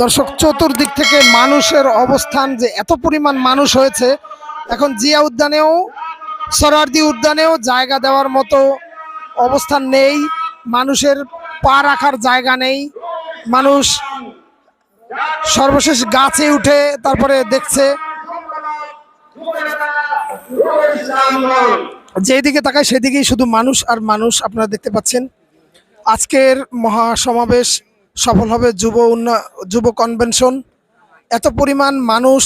দর্শক, চতুর্দিক থেকে মানুষের অবস্থান যে এত পরিমাণ মানুষ হয়েছে, এখন জিয়া উদ্যানেও, সরারদি উদ্যানেও জায়গা দেওয়ার মতো অবস্থান নেই, মানুষের পা রাখার জায়গা নেই, মানুষ সর্বশেষ গাছে উঠে তারপরে দেখছে। যেদিকে তাকায় সেদিকেই শুধু মানুষ আর মানুষ আপনারা দেখতে পাচ্ছেন। আজকের মহাসমাবেশ সফল হবে যুব উন্নয় যুব কনভেনশন। এত পরিমাণ মানুষ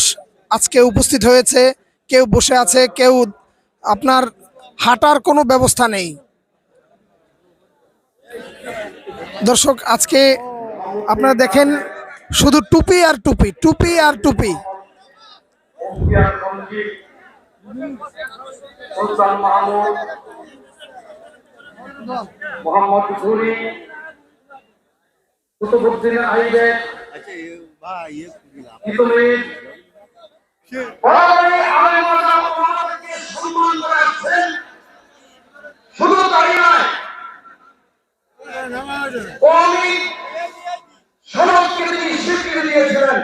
আজকে উপস্থিত হয়েছে, কেউ বসে আছে, কেউ আপনার হাঁটার কোনো ব্যবস্থা নেই। দর্শক, আজকে আপনারা দেখেন শুধু টুপি আর টুপি টুপি আর টুপি। মোহাম্মদ ঘুরি কুতুবুদ্দিন সম্মান করাচ্ছেন শুধু তাই নয় কওমি সনদকে তিনি স্বীকৃতি দিয়েছিলেন।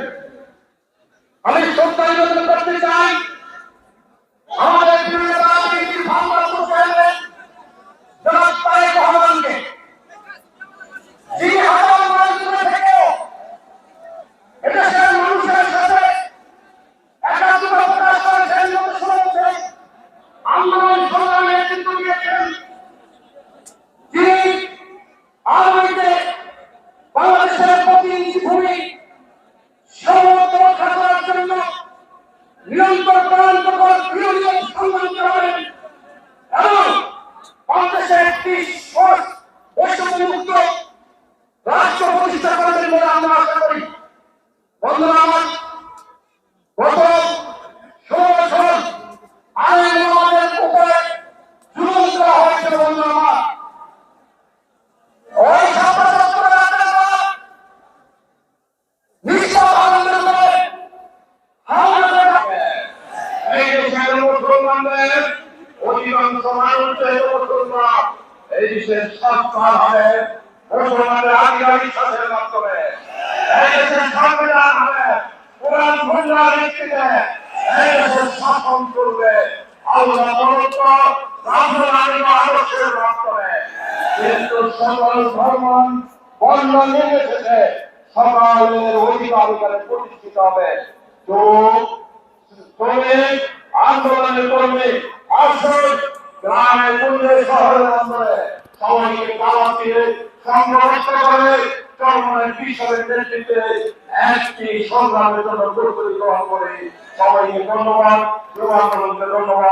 বাংলাদেশের প্রতিনিধি ভূমি মুসলমানদের অধিকাংশ মানুষের মুসলমান। এই দেশের সরকার হবে মুসলমানদের আধিকারিক শাসনের মাধ্যমে। এই দেশের সংবিধান হবে কোরআন ভণ্ডার ভিত্তিতে। এই দেশের শাসন করবে আল্লাহ মনোত্ব রাজনৈতিক আদর্শের মাধ্যমে। কিন্তু সকল ধর্ম বর্ণ নির্বিশেষে সকলের অধিকার প্রতিষ্ঠিত হবে। যোগ শ্রমিক আন্দোলনের কর্মে আসল গ্রামে কুঞ্জে শহরের অন্দরে সবাইকে দাওয়াত দিয়ে করে নেতৃত্বে একটি সংগ্রামের জন্য গ্রহণ করে। সবাইকে ধন্যবাদ ধন্যবাদ।